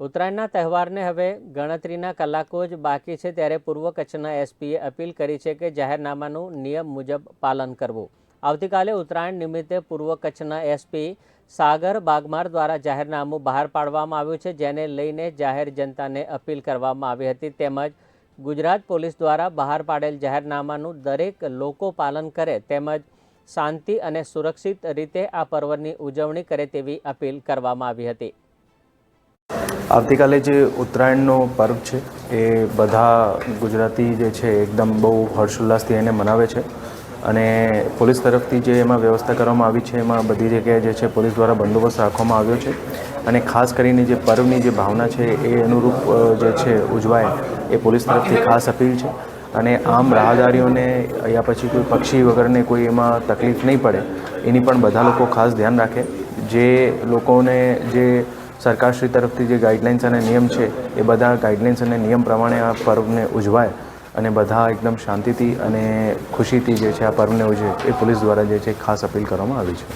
ઉત્તરાયણના તહેવારને હવે ગણતરીના કલાકો જ બાકી છે ત્યારે પૂર્વ કચ્છના એસપીએ અપીલ કરી છે કે જાહેરનામાનું નિયમ મુજબ પાલન કરવું. આવતીકાલે ઉત્તરાયણ નિમિત્તે પૂર્વ કચ્છના એસપી સાગર બાગમાર દ્વારા જાહેરનામું બહાર પાડવામાં આવ્યું છે, જેને લઈને જાહેર જનતાને અપીલ કરવામાં આવી હતી. તેમજ ગુજરાત પોલીસ દ્વારા બહાર પાડેલ જાહેરનામાનું દરેક લોકો પાલન કરે તેમજ શાંતિ અને સુરક્ષિત રીતે આ પર્વની ઉજવણી કરે તેવી અપીલ કરવામાં આવી હતી. આવતીકાલે જે ઉત્તરાયણનો પર્વ છે, એ બધા ગુજરાતી જે છે, એકદમ બહુ હર્ષોલ્લાસથી એને મનાવે છે. અને પોલીસ તરફથી જે એમાં વ્યવસ્થા કરવામાં આવી છે, એમાં બધી જગ્યાએ જે છે, પોલીસ દ્વારા બંદોબસ્ત રાખવામાં આવ્યો છે. અને ખાસ કરીને જે પર્વની જે ભાવના છે, એ અનુરૂપ જે છે, ઉજવાય, એ પોલીસ તરફથી ખાસ અપીલ છે. અને આમ રાહદારીઓને યા પછી કોઈ પક્ષી વગરને કોઈ એમાં તકલીફ નહીં પડે, એની પણ બધા લોકો ખાસ ધ્યાન રાખે. જે લોકોને જે સરકારશ્રી તરફથી જે ગાઈડલાઇન્સ અને નિયમ છે, એ બધા ગાઈડલાઇન્સ અને નિયમ પ્રમાણે આ પર્વને ઉજવાય અને બધા એકદમ શાંતિથી અને ખુશીથી જે છે આ પર્વને ઉજવે, એ પોલીસ દ્વારા જે છે ખાસ અપીલ કરવામાં આવી છે.